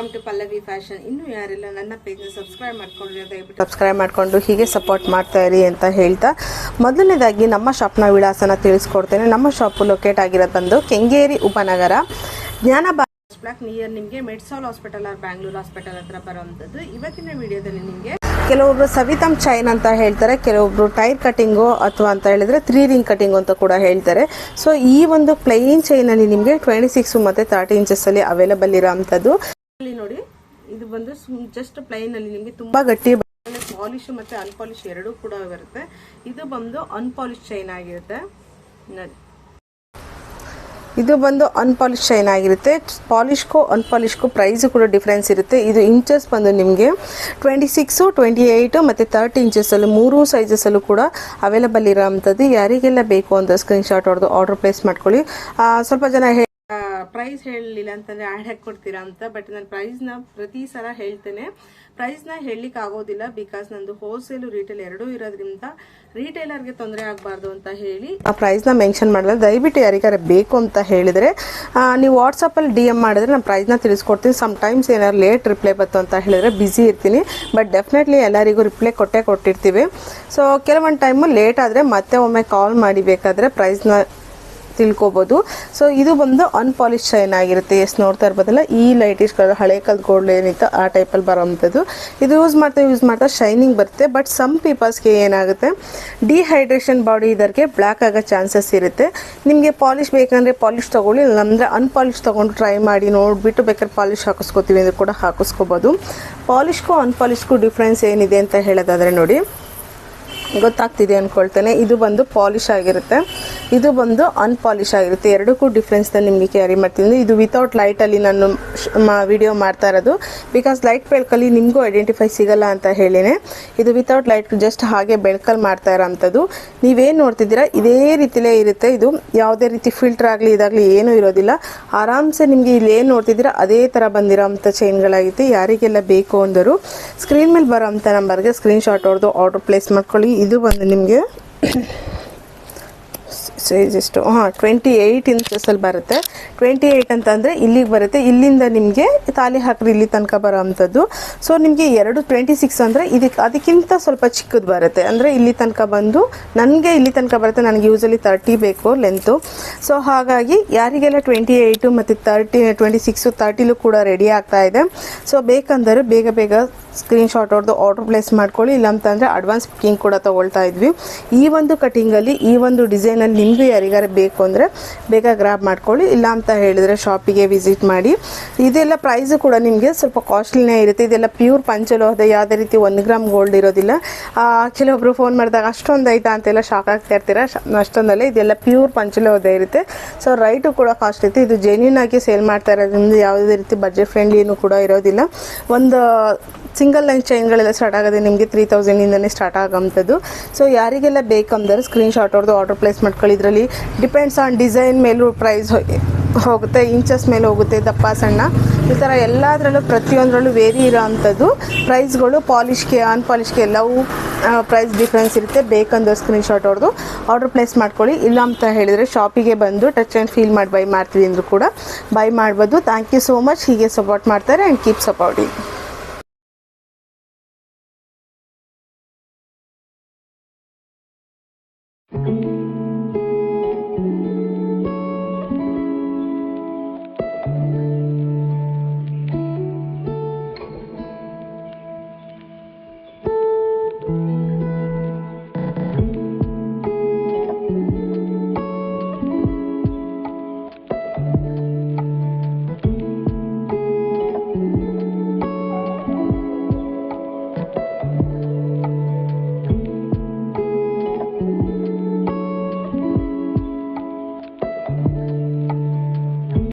Welcome to Pallavi fashion. ಇನ್ನು ಯಾರೆಲ್ಲ ನನ್ನ ಪೇಜ್ನ ಸಬ್ಸ್ಕ್ರೈಬ್ ಮಾಡ್ಕೊಂಡ್ರಿ ದಯವಿಟ್ಟು ಸಬ್ಸ್ಕ್ರೈಬ್ ಮಾಡಿಕೊಂಡು ಹೀಗೆ ಸಪೋರ್ಟ್ ಮಾಡ್ತಾ ಇರಿ ಅಂತ ಹೇಳ್ತಾ ಮೊದಲನೇದಾಗಿ ನಮ್ಮ ಶಾಪ್ನ ವಿಳಾಸನ ತಿಳಿಸ್ಕೊಡ್ತೇನೆ. ನಮ್ಮ ಶಾಪು ಲೊಕೇಟ್ ಆಗಿರೋದು ಬಂದು ಕೆಂಗೇರಿ ಉಪನಗರ. ಜ್ಞಾನ ಬ್ಲಾಕ್ ನಿಯರ್ ನಿಮಗೆ Medsol hospital R Bangalore hospital ಹತ್ರ ಬರುವಂಥದ್ದು. ಇವತ್ತಿನ ವಿಡಿಯೋದಲ್ಲಿ ನಿಮಗೆ ಕೆಲವೊಬ್ರು ಸವಿತಾಮ್ ಚೈನ್ ಅಂತ ಹೇಳ್ತಾರೆ ಕೆಲವೊಬ್ರು ಟೈರ್ ಕಟಿಂಗು ಅಥವಾ ಅಂತ ಹೇಳಿದ್ರೆ ತ್ರೀ ರಿಂಗ್ ಕಟಿಂಗು ಅಂತ ಕೂಡ ಹೇಳ್ತಾರೆ. ಸೊ ಈ ಒಂದು ಪ್ಲೈನ್ ಚೈನಲ್ಲಿ ನಿಮಗೆ ಟ್ವೆಂಟಿ ಸಿಕ್ಸು ಮತ್ತು ತರ್ಟಿ ಇಂಚಸ್ಸಲ್ಲಿ ಅವೈಲಬಲ್ ಇರೋವಂಥದ್ದು. ಇಲ್ಲಿ ನೋಡಿ ಇದು ಬಂದು ಜಸ್ಟ್ ಪ್ಲೈನ್ ಅಲ್ಲಿ ನಿಮಗೆ ತುಂಬಾ ಗಟ್ಟಿ ಪಾಲಿಶ್ ಮತ್ತೆ ಅನ್ಪಾಲಿಶ್ ಎರಡೂ ಕೂಡ ಬರುತ್ತೆ. ಇದು ಬಂದು ಅನ್ಪಾಲಿಶ್ ಚೈನ್ ಆಗಿರುತ್ತೆ. ಇದು ಬಂದು ಅನ್ಪಾಲಿಶ್ ಚೈನ್ ಆಗಿರುತ್ತೆ. ಪಾಲಿಶ್ಗೂ ಅನ್ಪಾಲಿಶ್ಗೂ ಪ್ರೈಸು ಕೂಡ ಡಿಫ್ರೆನ್ಸ್ ಇರುತ್ತೆ. ಇದು ಇಂಚಸ್ ಬಂದು ನಿಮಗೆ ಟ್ವೆಂಟಿ ಸಿಕ್ಸು ಟ್ವೆಂಟಿ ಏಯ್ಟು ಮತ್ತು ತರ್ಟಿ ಇಂಚಸ್ಸಲ್ಲಿ ಮೂರು ಸೈಜಸ್ಸಲ್ಲೂ ಕೂಡ ಅವೈಲಬಲ್ ಇರೋವಂಥದ್ದು. ಯಾರಿಗೆಲ್ಲ ಬೇಕು ಅಂತ ಸ್ಕ್ರೀನ್ಶಾಟ್ ಹೊಡೆದು ಆರ್ಡರ್ ಪ್ಲೇಸ್ ಮಾಡ್ಕೊಳ್ಳಿ. ಸ್ವಲ್ಪ ಜನ ಪ್ರೈಸ್ ಹೇಳಲಿಲ್ಲ ಅಂತಂದ್ರೆ ಆ್ಯಡ್ ಹಾಕಿ ಕೊಡ್ತೀರಾ ಅಂತ ಬಟ್ ನಾನು ಪ್ರೈಸ್ನ ಪ್ರತಿ ಸಲ ಹೇಳ್ತೇನೆ. ಪ್ರೈಸ್ನ ಹೇಳಲಿಕ್ಕೆ ಆಗೋದಿಲ್ಲ ಬಿಕಾಸ್ ನಂದು ಹೋಲ್ಸೇಲು ರಿಟೇಲ್ ಎರಡೂ ಇರೋದ್ರಿಂದ ರೀಟೇಲರ್ಗೆ ತೊಂದರೆ ಆಗಬಾರ್ದು ಅಂತ ಹೇಳಿ ಆ ಪ್ರೈಸ್ನ ಮೆನ್ಷನ್ ಮಾಡಲ್ಲ. ದಯವಿಟ್ಟು ಯಾರಿಗಾರ ಬೇಕು ಅಂತ ಹೇಳಿದರೆ ನೀವು ವಾಟ್ಸಪ್ಪಲ್ಲಿ ಡಿ ಎಂ ಮಾಡಿದ್ರೆ ನಾನು ಪ್ರೈಸ್ನ ತಿಳಿಸ್ಕೊಡ್ತೀನಿ. ಸಮ್ ಟೈಮ್ಸ್ ಏನಾದ್ರು ಲೇಟ್ ರಿಪ್ಲೈ ಬಂತು ಅಂತ ಹೇಳಿದರೆ ಬ್ಯುಸಿ ಇರ್ತೀನಿ ಬಟ್ ಡೆಫಿನೆಟ್ಲಿ ಎಲ್ಲರಿಗೂ ರಿಪ್ಲೈ ಕೊಟ್ಟೇ ಕೊಟ್ಟಿರ್ತೀವಿ. ಸೊ ಕೆಲವೊಂದು ಟೈಮು ಲೇಟ್ ಆದರೆ ಮತ್ತೆ ಒಮ್ಮೆ ಕಾಲ್ ಮಾಡಿ ಬೇಕಾದರೆ ಪ್ರೈಸ್ನ ತಿಳ್ಕೊಬೋದು. ಸೊ ಇದು ಬಂದು ಅನ್ಪಾಲಿಶ್ ಶೈನ್ ಆಗಿರುತ್ತೆ. ಎಷ್ಟು ನೋಡ್ತಾ ಇರ್ಬೋದಲ್ಲ, ಈ ಲೈಟಿಶ್ ಕಲರ್ ಹಳೆ ಕಾಲದ ಗೋಲ್ಡ್ ಏನಿತ್ತು ಆ ಟೈಪಲ್ಲಿ ಬರೋವಂಥದ್ದು. ಇದು ಯೂಸ್ ಮಾಡ್ತಾ ಯೂಸ್ ಮಾಡ್ತಾ ಶೈನಿಂಗ್ ಬರುತ್ತೆ. ಬಟ್ ಸಮ್ ಪೀಪಲ್ಸ್ಗೆ ಏನಾಗುತ್ತೆ ಡಿಹೈಡ್ರೇಷನ್ ಬಾಡಿ ಇದರಿಗೆ ಬ್ಲ್ಯಾಕ್ ಆಗೋ ಚಾನ್ಸಸ್ ಇರುತ್ತೆ. ನಿಮಗೆ ಪಾಲಿಶ್ ಬೇಕಂದರೆ ಪಾಲಿಶ್ ತೊಗೊಳ್ಳಿ, ಇಲ್ಲಾಂದರೆ ಅನ್ಪಾಲಿಶ್ ತೊಗೊಂಡು ಟ್ರೈ ಮಾಡಿ ನೋಡಿಬಿಟ್ಟು ಬೇಕಾದ್ರೆ ಪಾಲಿಶ್ ಹಾಕಿಸ್ಕೋತೀವಿ ಅಂದರೆ ಕೂಡ ಹಾಕಿಸ್ಕೋಬೋದು. ಪಾಲಿಶ್ಗೂ ಅನ್ಪಾಲಿಶ್ಗೂ ಡಿಫ್ರೆನ್ಸ್ ಏನಿದೆ ಅಂತ ಹೇಳೋದಾದರೆ ನೋಡಿ ಗೊತ್ತಾಗ್ತಿದೆ ಅಂದ್ಕೊಳ್ತೇನೆ ಇದು ಬಂದು ಪಾಲಿಶ್ ಆಗಿರುತ್ತೆ. ಇದು ಬಂದು ಅನ್ಪಾಲಿಶ್ ಆಗಿರುತ್ತೆ. ಎರಡಕ್ಕೂ ಡಿಫ್ರೆನ್ಸ್ನ ನಿಮಗೆ ಕ್ಯಾರಿ ಮಾಡ್ತೀನಿ. ಇದು ವಿತೌಟ್ ಲೈಟಲ್ಲಿ ನಾನು ವಿಡಿಯೋ ಮಾಡ್ತಾ ಇರೋದು. ಬಿಕಾಸ್ ಲೈಟ್ ಬೆಳಕಲ್ಲಿ ನಿಮಗೂ ಐಡೆಂಟಿಫೈ ಸಿಗಲ್ಲ ಅಂತ ಹೇಳಿನೇ. ಇದು ವಿತೌಟ್ ಲೈಟ್ ಜಸ್ಟ್ ಹಾಗೆ ಬೆಳಕಲ್ಲಿ ಮಾಡ್ತಾ ಇರೋಂಥದ್ದು. ನೀವೇನು ನೋಡ್ತಿದ್ದೀರಾ? ಇದೇ ರೀತಿಲೇ ಇರುತ್ತೆ ಇದು. ಯಾವುದೇ ರೀತಿ ಫಿಲ್ಟರ್ ಆಗಲಿ, ಇದಾಗಲಿ ಏನೂ ಇರೋದಿಲ್ಲ. ಆರಾಮ್ಸೆ ನಿಮಗೆ ಇಲ್ಲಿ ಏನು ನೋಡ್ತಿದ್ದೀರಾ? ಅದೇ ಥರ ಬಂದಿರೋಂಥ ಚೈನ್ಗಳಾಗಿತ್ತು ಯಾರಿಗೆಲ್ಲ ಬೇಕು ಅಂದರು ಸ್ಕ್ರೀನ್ ಮೇಲೆ ಬರೋಂಥ ನಂಬರ್ಗೆ ಸ್ಕ್ರೀನ್ಶಾಟ್ ಹೊಡೆದು ಆರ್ಡರ್ ಪ್ಲೇಸ್ ಮಾಡ್ಕೊಳ್ಳಿ. ಇದು ಬಂದು ನಿಮಗೆ ಸೈಜ್ ಎಷ್ಟು ಹಾಂ ಟ್ವೆಂಟಿ ಏಯ್ಟ್ ಇಂಚಸ್ಸಲ್ಲಿ ಬರುತ್ತೆ. ಟ್ವೆಂಟಿ ಏಯ್ಟ್ ಅಂತಂದರೆ ಇಲ್ಲಿಗೆ ಬರುತ್ತೆ. ಇಲ್ಲಿಂದ ನಿಮಗೆ ತಾಲಿ ಹಾಕ್ರಿ ಇಲ್ಲಿ ತನಕ ಬರೋ ಅಂಥದ್ದು ಸೊ ನಿಮಗೆ ಎರಡು ಟ್ವೆಂಟಿ ಸಿಕ್ಸ್ ಅಂದರೆ ಇದಕ್ಕೆ ಅದಕ್ಕಿಂತ ಸ್ವಲ್ಪ ಚಿಕ್ಕದು ಬರುತ್ತೆ. ಅಂದರೆ ಇಲ್ಲಿ ತನಕ ಬಂದು ನನಗೆ ಇಲ್ಲಿ ತನಕ ಬರುತ್ತೆ. ನನಗೆ ಯೂಸಲಿ ತರ್ಟಿ ಬೇಕು ಲೆಂತು ಸೊ ಹಾಗಾಗಿ ಯಾರಿಗೆಲ್ಲ ಟ್ವೆಂಟಿ ಏಯ್ಟು ಮತ್ತು ತರ್ಟಿ ಟ್ವೆಂಟಿ ಸಿಕ್ಸು ತರ್ಟಿಲೂ ಕೂಡ ರೆಡಿ ಆಗ್ತಾ ಇದೆ. ಸೊ ಬೇಕಂದರೆ ಬೇಗ ಬೇಗ ಸ್ಕ್ರೀನ್ಶಾಟ್ ಹೊಡೆದು ಆರ್ಡರ್ ಪ್ಲೇಸ್ ಮಾಡ್ಕೊಳ್ಳಿ. ಇಲ್ಲ ಅಂತಂದರೆ ಅಡ್ವಾನ್ಸ್ ಬುಕ್ಕಿಂಗ್ ಕೂಡ ತೊಗೊಳ್ತಾ ಇದ್ವಿ. ಈ ಒಂದು ಕಟಿಂಗಲ್ಲಿ ಈ ಒಂದು ಡಿಸೈನಲ್ಲಿ ನಿಮಗೂ ಯಾರಿಗಾರ ಬೇಕು ಅಂದರೆ ಬೇಗ ಗ್ರಾಬ್ ಮಾಡ್ಕೊಳ್ಳಿ. ಇಲ್ಲ ಅಂತ ಹೇಳಿದರೆ ಶಾಪಿಗೆ ವಿಸಿಟ್ ಮಾಡಿ. ಇದೆಲ್ಲ ಪ್ರೈಸು ಕೂಡ ನಿಮಗೆ ಸ್ವಲ್ಪ ಕಾಸ್ಟ್ಲಿನೇ ಇರುತ್ತೆ. ಇದೆಲ್ಲ ಪ್ಯೂರ್ ಪಂಚಲೋಹದ ಯಾವುದೇ ರೀತಿ ಒಂದು ಗ್ರಾಮ್ ಗೋಲ್ಡ್ ಇರೋದಿಲ್ಲ. ಆ, ಕೆಲವೊಬ್ರು ಫೋನ್ ಮಾಡಿದಾಗ ಅಷ್ಟೊಂದು ಐತಾ ಅಂತೆಲ್ಲ ಶಾಕ್ ಆಗ್ತಾ ಇರ್ತೀರ? ಅಷ್ಟೊಂದಲ್ಲೇ ಇದೆಲ್ಲ ಪ್ಯೂರ್ ಪಂಚಲೋಹದ ಇರುತ್ತೆ. ಸೊ ರೈಟು ಕೂಡ ಕಾಸ್ಟ್ ಇರುತ್ತೆ. ಇದು ಜೆನ್ಯೂನ್ ಆಗಿ ಸೇಲ್ ಮಾಡ್ತಾ ಇರೋದ್ರಿಂದ ಯಾವುದೇ ರೀತಿ ಬಜೆಟ್ ಫ್ರೆಂಡ್ಲಿನೂ ಕೂಡ ಇರೋದಿಲ್ಲ. ಒಂದು ಸಿಂಗಲ್ ಲೈನ್ ಚೈನ್ಗಳೆಲ್ಲ ಸ್ಟಾರ್ಟ್ ಆಗೋದು ನಿಮಗೆ ತ್ರೀ ತೌಸಂಡಿಂದನೇ ಸ್ಟಾರ್ಟ್ ಆಗೋಂಥದ್ದು. ಸೊ ಯಾರಿಗೆಲ್ಲ ಬೇಕಂದರೆ ಸ್ಕ್ರೀನ್ಶಾಟ್ ಹೊಡೆದು ಆರ್ಡರ್ ಪ್ಲೇಸ್ ಮಾಡ್ಕೊಳ್ಳಿ ಇದರಲ್ಲಿ ಡಿಪೆಂಡ್ಸ್ ಆನ್ ಡಿಸೈನ್ ಮೇಲೂ ಪ್ರೈಸ್ ಹೋಗುತ್ತೆ, ಇಂಚಸ್ ಮೇಲೆ ಹೋಗುತ್ತೆ ದಪ್ಪ ಸಣ್ಣ. ಈ ಥರ ಎಲ್ಲದರಲ್ಲೂ ಪ್ರತಿಯೊಂದರಲ್ಲೂ ವೇರಿ ಇರೋ ಅಂಥದ್ದು ಪ್ರೈಸ್ಗಳು ಪಾಲಿಶ್ಗೆ ಅನ್ಪಾಲಿಶ್ಗೆ ಎಲ್ಲವೂ ಪ್ರೈಸ್ ಡಿಫ್ರೆನ್ಸ್ ಇರುತ್ತೆ. ಬೇಕಂದ್ರೆ ಸ್ಕ್ರೀನ್ಶಾಟ್ ಹೊಡೆದು ಆರ್ಡರ್ ಪ್ಲೇಸ್ ಮಾಡ್ಕೊಳ್ಳಿ. ಇಲ್ಲ ಅಂತ ಹೇಳಿದರೆ ಶಾಪಿಗೆ ಬಂದು ಟಚ್ ಆ್ಯಂಡ್ ಫೀಲ್ ಮಾಡಿ ಬೈ ಮಾಡ್ತೀವಿ ಅಂದರೂ ಕೂಡ ಬೈ ಮಾಡ್ಬೋದು. Thank you so much. ಹೀಗೆ ಸಪೋರ್ಟ್ ಮಾಡ್ತಾರೆ ಆ್ಯಂಡ್ ಕೀಪ್ ಸಪೋರ್ಟಿಂಗ್.